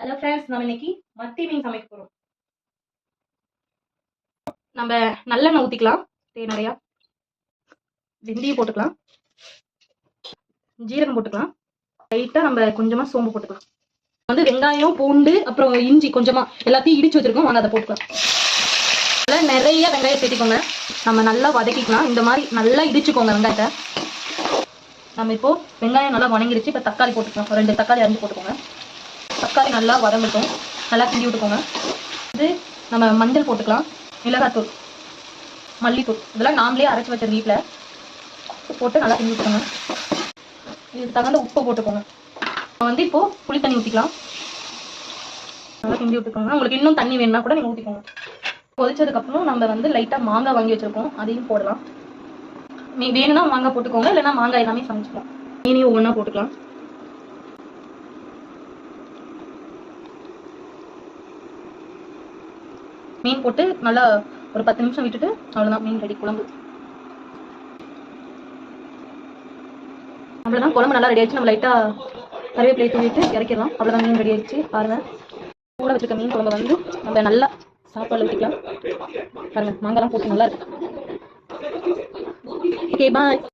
Hello friends நம்ம இன்னைக்கு மத்தி மீன் சமைக்க போகிறோம் நம்ம நல்லெண்ணெய் ஊற்றிக்கலாம் தே நிறையா வெந்தயம் போட்டுக்கலாம். ஜீரகம் போட்டுக்கலாம். லைட்டாக நம்ம கொஞ்சமா சோம்பு போட்டுக்கலாம். வந்து வெங்காயம் பூண்டு அப்புறம் இஞ்சி கொஞ்சமாக எல்லாத்தையும் இடிச்சு வச்சிருக்கோம். வாங்க அதை போட்டுக்கலாம். நல்லா நிறைய வெங்காயம் சேர்த்திக்கோங்க. நம்ம நல்லா வதக்கிக்கலாம். இந்த மாதிரி நல்லா இடிச்சுக்கோங்க வெங்காயத்தை. நம்ம இப்போ வெங்காயம் நல்லா வணங்கிடுச்சு இப்போ தக்காளி போட்டுக்கலாம். ரெண்டு தக்காளி அரிஞ்சு போட்டுக்கோங்க. தக்காளி நல்லா வதங்கட்டும். நல்லா கிண்டி விட்டுக்கோங்க. இது நம்ம மஞ்சள் போட்டுக்கலாம். மிளகாத்தூள் மல்லித்தூள். இதெல்லாம் நாமளே அரைச்சி வச்ச வீட்டில் போட்டு நல்லா கிண்டி விட்டுக்கோங்க. இதுக்கு தகுந்த உப்பு போட்டுக்கோங்க. நம்ம வந்து இப்போ புளி தண்ணி ஊற்றிக்கலாம் நல்லா கிண்டி விட்டுக்கோங்க. உங்களுக்கு இன்னும் தண்ணி வேணும்னா கூட நீங்கள் ஊற்றிக்கோங்க கொதிச்சதுக்கப்புறம் நம்ம வந்து லைட்டாக மாங்காய் வாங்கி வச்சுருக்கோம். அதையும் போடலாம். நீ வேணும்னா மாங்காய் போட்டுக்கோங்க. இல்லைன்னா மாங்காய் எல்லாமே சமைச்சிக்கலாம். மீனையும் ஒவ்வொன்றா போட்டுக்கலாம். மீன் போட்டு நல்லா ஒரு பத்து நிமிஷம் விட்டுட்டு அவ்வளோதான் மீன் ரெடி குழம்பு. அவ்வளோதான் குழம்பு நல்லா ரெடி ஆயிடுச்சு. நம்ம லைட்டாக கருவேப்பிலை தூவிட்டு இறக்கிடலாம். அவ்வளோதான் மீன் ரெடி ஆயிடுச்சு. பாருங்கள் கூட வச்சிருக்க மீன் குழம்பு வந்து நம்ம நல்லா சாப்பாடு ஊற்றிக்கலாம் பாருங்க. மாங்காய்லாம் போட்டு நல்லா இருக்கு. Okay bye